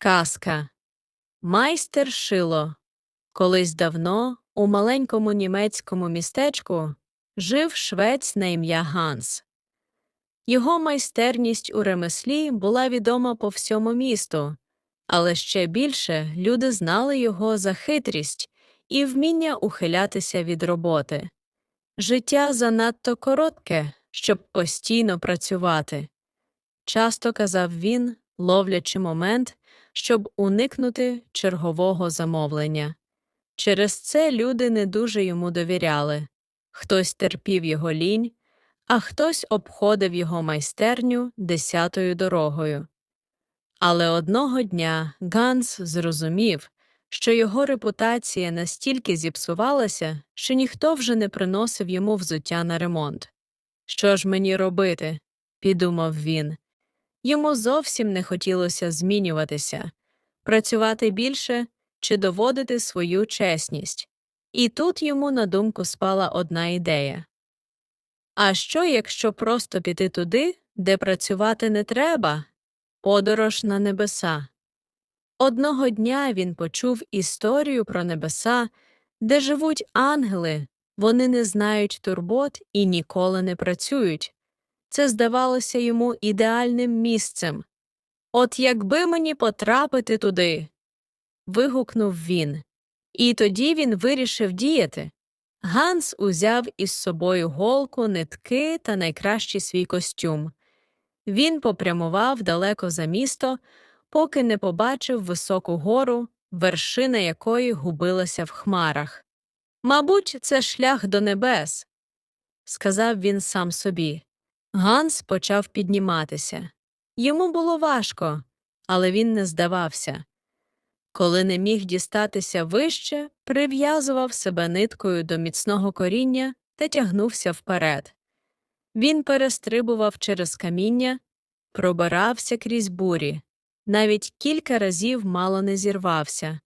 Казка Майстер Шило. Колись давно у маленькому німецькому містечку жив швець на ім'я Ганс. Його майстерність у ремеслі була відома по всьому місту, але ще більше люди знали його за хитрість і вміння ухилятися від роботи. Життя занадто коротке, щоб постійно працювати. Часто казав він, ловлячи момент, щоб уникнути чергового замовлення. Через це люди не дуже йому довіряли хтось терпів його лінь, а хтось обходив його майстерню десятою дорогою. Але одного дня Ганс зрозумів, що його репутація настільки зіпсувалася, що ніхто вже не приносив йому взуття на ремонт. Що ж мені робити? підумав він. Йому зовсім не хотілося змінюватися, працювати більше чи доводити свою чесність. І тут йому на думку спала одна ідея. А що, якщо просто піти туди, де працювати не треба? Подорож на небеса. Одного дня він почув історію про небеса, де живуть ангели, вони не знають турбот і ніколи не працюють. Це здавалося йому ідеальним місцем. От якби мені потрапити туди. вигукнув він. І тоді він вирішив діяти. Ганс узяв із собою голку, нитки та найкращий свій костюм. Він попрямував далеко за місто, поки не побачив високу гору, вершина якої губилася в хмарах. Мабуть, це шлях до небес, сказав він сам собі. Ганс почав підніматися. Йому було важко, але він не здавався. Коли не міг дістатися вище, прив'язував себе ниткою до міцного коріння та тягнувся вперед. Він перестрибував через каміння, пробирався крізь бурі, навіть кілька разів мало не зірвався.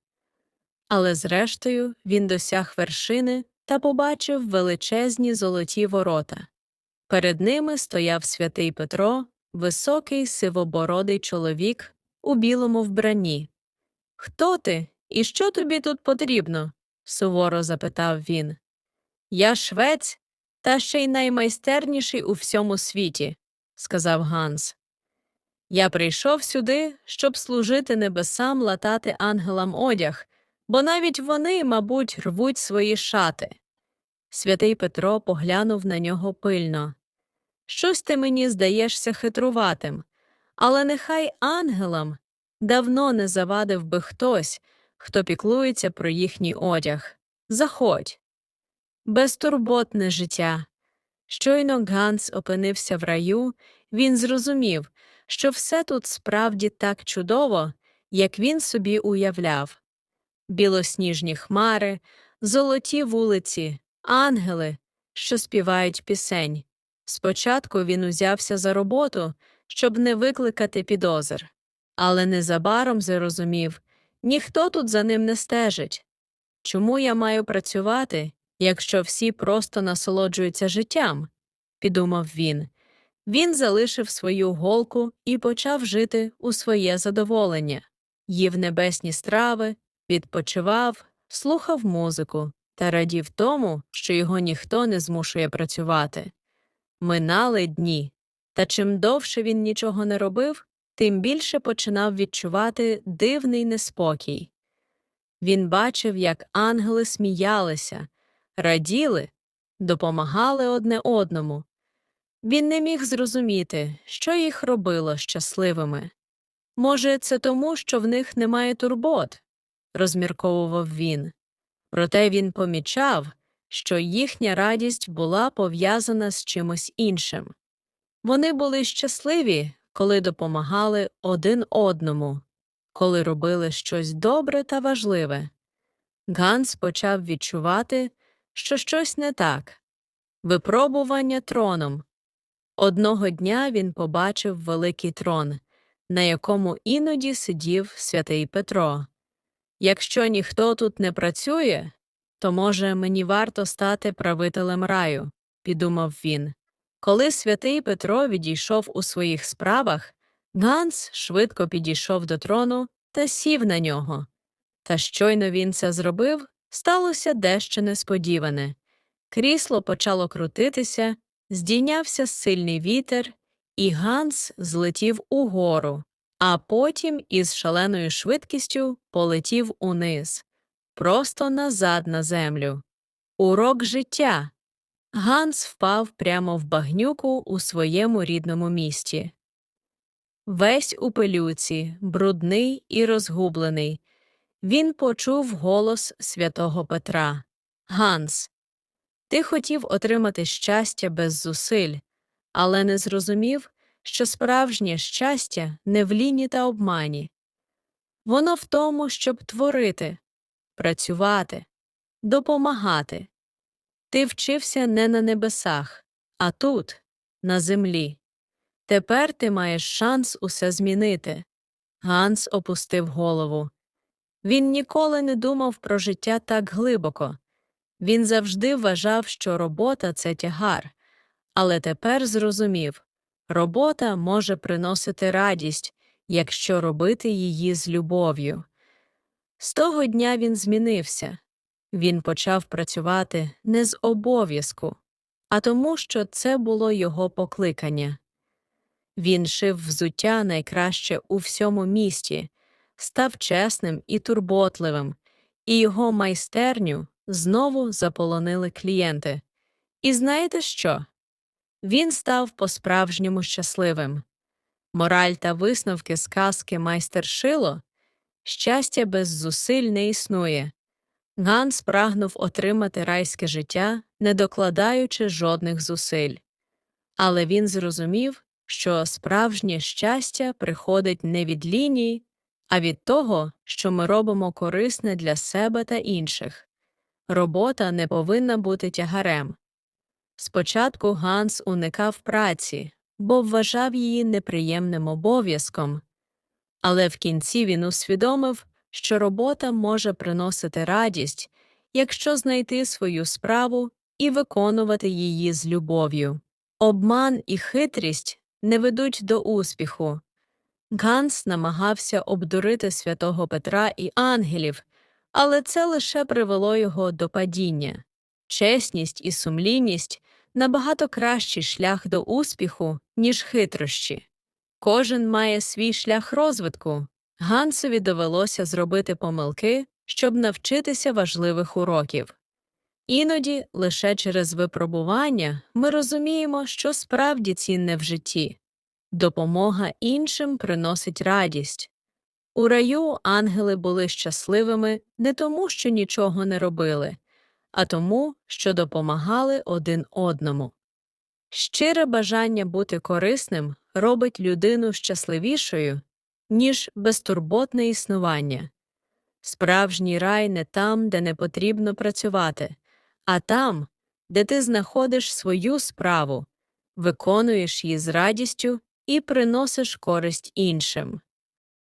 Але зрештою він досяг вершини та побачив величезні золоті ворота. Перед ними стояв святий Петро, високий сивобородий чоловік у білому вбранні. Хто ти і що тобі тут потрібно? суворо запитав він. Я швець, та ще й наймайстерніший у всьому світі, сказав Ганс. Я прийшов сюди, щоб служити небесам латати ангелам одяг, бо навіть вони, мабуть, рвуть свої шати. Святий Петро поглянув на нього пильно. Щось ти мені здаєшся хитруватим, але нехай ангелам давно не завадив би хтось, хто піклується про їхній одяг. Заходь. Безтурботне життя. Щойно Ганс опинився в раю, він зрозумів, що все тут справді так чудово, як він собі уявляв білосніжні хмари, золоті вулиці, ангели, що співають пісень. Спочатку він узявся за роботу, щоб не викликати підозр, але незабаром зрозумів ніхто тут за ним не стежить. Чому я маю працювати, якщо всі просто насолоджуються життям? підумав він. Він залишив свою голку і почав жити у своє задоволення, їв небесні страви, відпочивав, слухав музику та радів тому, що його ніхто не змушує працювати. Минали дні, та чим довше він нічого не робив, тим більше починав відчувати дивний неспокій. Він бачив, як ангели сміялися, раділи, допомагали одне одному. Він не міг зрозуміти, що їх робило щасливими. Може, це тому, що в них немає турбот, розмірковував він. Проте він помічав, що їхня радість була пов'язана з чимось іншим. Вони були щасливі, коли допомагали один одному, коли робили щось добре та важливе. Ганс почав відчувати, що щось не так випробування троном. Одного дня він побачив великий трон, на якому іноді сидів святий Петро. Якщо ніхто тут не працює, то, може, мені варто стати правителем раю, підумав він. Коли святий Петро відійшов у своїх справах, Ганс швидко підійшов до трону та сів на нього. Та щойно він це зробив, сталося дещо несподіване. Крісло почало крутитися, здійнявся сильний вітер, і Ганс злетів угору, а потім із шаленою швидкістю полетів униз, просто назад на землю. Урок життя. Ганс впав прямо в багнюку у своєму рідному місті. Весь у пилюці, брудний і розгублений, він почув голос святого Петра Ганс, ти хотів отримати щастя без зусиль, але не зрозумів, що справжнє щастя не в ліні та обмані. Воно в тому, щоб творити, працювати, допомагати. Ти вчився не на небесах, а тут, на землі. Тепер ти маєш шанс усе змінити. Ганс опустив голову. Він ніколи не думав про життя так глибоко. Він завжди вважав, що робота це тягар, але тепер зрозумів робота може приносити радість, якщо робити її з любов'ю. З того дня він змінився. Він почав працювати не з обов'язку, а тому, що це було його покликання. Він шив взуття найкраще у всьому місті, став чесним і турботливим, і його майстерню знову заполонили клієнти. І знаєте що? Він став по-справжньому щасливим. Мораль та висновки сказки майстер Шило щастя без зусиль не існує. Ганс прагнув отримати райське життя, не докладаючи жодних зусиль. Але він зрозумів, що справжнє щастя приходить не від ліній, а від того, що ми робимо корисне для себе та інших. Робота не повинна бути тягарем. Спочатку Ганс уникав праці, бо вважав її неприємним обов'язком, але в кінці він усвідомив, що робота може приносити радість, якщо знайти свою справу і виконувати її з любов'ю. Обман і хитрість не ведуть до успіху. Ганс намагався обдурити святого Петра і ангелів, але це лише привело його до падіння. Чесність і сумлінність набагато кращий шлях до успіху, ніж хитрощі. Кожен має свій шлях розвитку. Гансові довелося зробити помилки, щоб навчитися важливих уроків. Іноді лише через випробування ми розуміємо, що справді цінне в житті. Допомога іншим приносить радість. У раю ангели були щасливими не тому, що нічого не робили, а тому, що допомагали один одному. Щире бажання бути корисним робить людину щасливішою, ніж безтурботне існування. Справжній рай не там, де не потрібно працювати, а там, де ти знаходиш свою справу, виконуєш її з радістю і приносиш користь іншим.